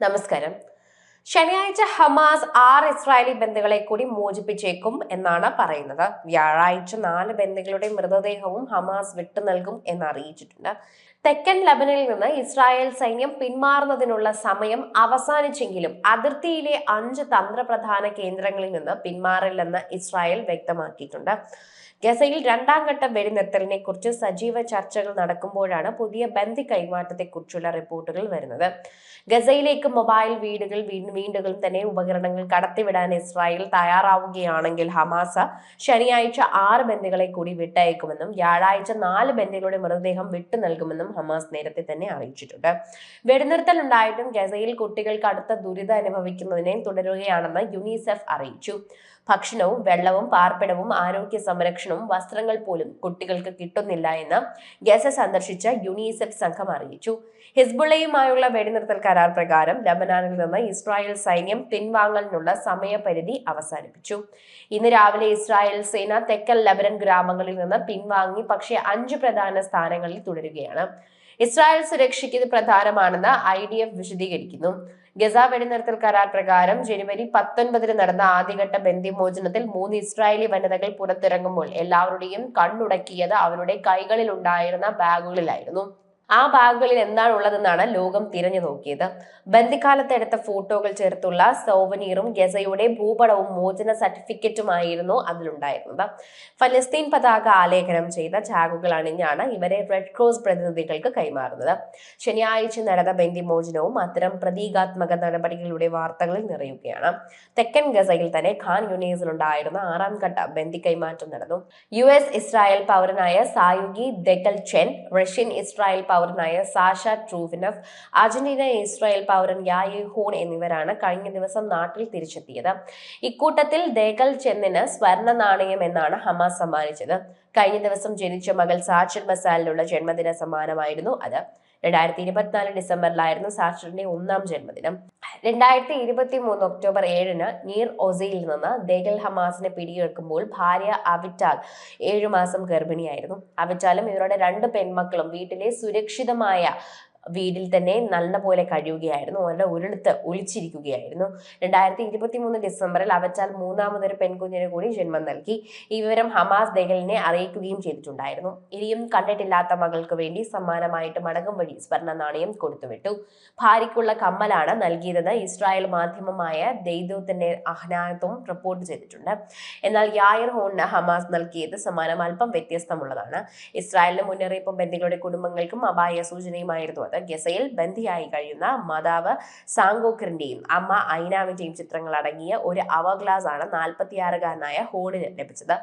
നമസ്കാരം. ശനിയാഴ്ച ഹമാസ് ആറ് ഇസ്രായേലി ബന്ധുക്കളെ കൂടി മോചിപ്പിച്ചേക്കും എന്നാണ് പറയുന്നത്. വ്യാഴാഴ്ച നാല് ബന്ധുക്കളുടെ മൃതദേഹവും ഹമാസ് വിട്ടു നൽകും എന്ന് അറിയിച്ചിട്ടുണ്ട് തെക്കൻ ലബനിൽ നിന്ന് ഇസ്രായേൽ സൈന്യം പിന്മാറുന്നതിനുള്ള സമയം അവസാനിച്ചെങ്കിലും അതിർത്തിയിലെ അഞ്ച് തന്ത്രപ്രധാന കേന്ദ്രങ്ങളിൽ നിന്ന് പിന്മാറില്ലെന്ന് ഇസ്രായേൽ വ്യക്തമാക്കിയിട്ടുണ്ട്. ഗസയിൽ രണ്ടാം ഘട്ട വെടിനിർത്തലിനെ കുറിച്ച് സജീവ ചർച്ചകൾ നടക്കുമ്പോഴാണ് പുതിയ ബന്ദി കൈമാറ്റത്തെക്കുറിച്ചുള്ള റിപ്പോർട്ടുകൾ വരുന്നത്. ഗസയിലേക്ക് മൊബൈൽ വീടുകൾ വീണ്ടും തന്നെ ഉപകരണങ്ങൾ കടത്തിവിടാൻ ഇസ്രായേൽ തയ്യാറാവുകയാണെങ്കിൽ ഹമാസ ശനിയാഴ്ച ആറ് ബന്ദികളെ കൂടി വിട്ടയക്കുമെന്നും വ്യാഴാഴ്ച നാല് ബന്ദികളുടെ മൃതദേഹം വിട്ടു നൽകുമെന്നും ഹമാസ് നേരത്തെ തന്നെ അറിയിച്ചിട്ടുണ്ട്. വെടിനിർത്തൽ ഉണ്ടായിട്ടും ഗസയിൽ കുട്ടികൾ കടുത്ത ദുരിതം അനുഭവിക്കുന്നതിനെ തുടരുകയാണെന്ന് യുനിസെഫ് അറിയിച്ചു. ഭക്ഷണവും വെള്ളവും പാർപ്പിടവും ആരോഗ്യ സംരക്ഷണവും വസ്ത്രങ്ങൾ പോലും കുട്ടികൾക്ക് കിട്ടുന്നില്ല എന്ന് ഗസ സന്ദർശിച്ച യുനിസെഫ് സംഘം അറിയിച്ചു. ഹിസ്ബുള്ളയുമായുള്ള വെടിനിർത്തൽ കരാർ പ്രകാരം ലബനാനിൽ നിന്ന് ഇസ്രായേൽ സൈന്യം പിൻവാങ്ങലിനുള്ള സമയപരിധി അവസാനിപ്പിച്ചു. ഇന്ന് രാവിലെ ഇസ്രായേൽ സേന തെക്കൻ ലബനൻ ഗ്രാമങ്ങളിൽ നിന്ന് പിൻവാങ്ങി പക്ഷേ അഞ്ച് പ്രധാന സ്ഥാനങ്ങളിൽ തുടരുകയാണ്. ഇസ്രായേൽ സുരക്ഷയ്ക്ക് ഇത് പ്രധാനമാണെന്ന് ഐ ഡി എഫ് വിശദീകരിക്കുന്നു. ഗസ വെടിനിർത്തൽ കരാർ പ്രകാരം ജനുവരി പത്തൊൻപതിന് നടന്ന ആദ്യഘട്ട ബന്ദിമോചനത്തിൽ മൂന്ന് ഇസ്രായേലി വനിതകൾ പുറത്തിറങ്ങുമ്പോൾ എല്ലാവരുടെയും കണ്ണുടക്കിയത് അവരുടെ കൈകളിൽ ഉണ്ടായിരുന്ന ബാഗുകളിലായിരുന്നു. ആ ബാഗുകളിൽ എന്താണ് ഉള്ളതെന്നാണ് ലോകം തിരഞ്ഞു നോക്കിയത്. ബന്ദിക്കാലത്ത് എടുത്ത ഫോട്ടോകൾ ചേർത്തുള്ള സോവനീറും ഗസയുടെ ഭൂപടവും മോചന സർട്ടിഫിക്കറ്റുമായിരുന്നു അതിലുണ്ടായിരുന്നത്. ഫലസ്തീൻ പതാക ആലേഖനം ചെയ്ത ചാകുകൾ അണിഞ്ഞാണ് ഇവരെ റെഡ് ക്രോസ് പ്രതിനിധികൾക്ക് കൈമാറുന്നത്. ശനിയാഴ്ച നടന്ന ബന്ദിമോചനവും അത്തരം പ്രതീകാത്മക നടപടികളുടെ വാർത്തകളിൽ നിറയുകയാണ്. തെക്കൻ ഗസയിൽ തന്നെ ഖാൻ യുനീസിലുണ്ടായിരുന്ന ആറാം ഘട്ട ബന്ദി കൈമാറ്റം നടന്നു. U S Israel പൗരനായ Sagui Dekel Chen Russian Israel പൗരനായ Sasha Troufanov. Argentina Israel പൗരൻ യായി ഹോൺ എന്നിവരാണ് കഴിഞ്ഞ ദിവസം നാട്ടിൽ തിരിച്ചെത്തിയത്. ഇക്കൂട്ടത്തിൽ ദേഗൽ ചെന്നിന് സ്വർണ നാണയം എന്നാണ് ഹമാസ് സമ്മാനിച്ചത്. കഴിഞ്ഞ ദിവസം ജനിച്ച മകൾ സാച്ചർ മസാലിനുള്ള ജന്മദിന സമ്മാനമായിരുന്നു അത്. രണ്ടായിരത്തി ഇരുപത്തിനാല് ഡിസംബറിലായിരുന്നു സാച്ചറിന്റെ ഒന്നാം ജന്മദിനം. രണ്ടായിരത്തി ഇരുപത്തി മൂന്ന് ഒക്ടോബർ ഏഴിന് നീർ ഒസയിൽ നിന്ന് ദേഗൽ ഹമാസിനെ പിടിയെടുക്കുമ്പോൾ ഭാര്യ അവിറ്റാൽ ഏഴുമാസം ഗർഭിണിയായിരുന്നു. അവിറ്റാലും ഇവരുടെ രണ്ട് പെൺമക്കളും വീട്ടിലെ സുരക്ഷിതമായ വീട്ടിൽ തന്നെ നല്ലപോലെ കഴിയുകയായിരുന്നു അവരുടെ ഒരിടത്ത് ഒളിച്ചിരിക്കുകയായിരുന്നു. രണ്ടായിരത്തി ഇരുപത്തി മൂന്ന് ഡിസംബറിൽ അവറ്റാൽ മൂന്നാമതൊരു പെൺകുഞ്ഞിന് കൂടി ജന്മം നൽകി. ഈ വിവരം ഹമാസ് ദഹലിനെ അറിയിക്കുകയും ചെയ്തിട്ടുണ്ടായിരുന്നു. ഇനിയും കണ്ടിട്ടില്ലാത്ത മകൾക്ക് വേണ്ടി സമ്മാനമായിട്ട് മടങ്ങും വഴി സ്വർണ നാണയം കൊടുത്തുവിട്ടു. ഭാര്യയ്ക്കുള്ള കമ്മലാണ് നൽകിയതെന്ന് ഇസ്രായേൽ മാധ്യമമായ ദെയ്ദോത്തിന്റെ അഹ്നായത്വം റിപ്പോർട്ട് ചെയ്തിട്ടുണ്ട്. എന്നാൽ യായർ ഹോണിന് ഹമാസ് നൽകിയത് സമ്മാനം അല്പം വ്യത്യസ്തമുള്ളതാണ്. ഇസ്രായേലിന് മുന്നറിയിപ്പും ബന്ധികളുടെ കുടുംബങ്ങൾക്കും അപായ സൂചനയുമായിരുന്നു അത്. ഗസയിൽ ബന്ദിയായി കഴിയുന്ന മാതാവ് സാങ്കോക്കറിന്റെയും അമ്മ ഐനാവിന്റെയും ചിത്രങ്ങൾ അടങ്ങിയ ഒരു അവർ ഗ്ലാസ് ആണ് നാൽപ്പത്തിയാറുകാരനായ ഹോണിന് ലഭിച്ചത്.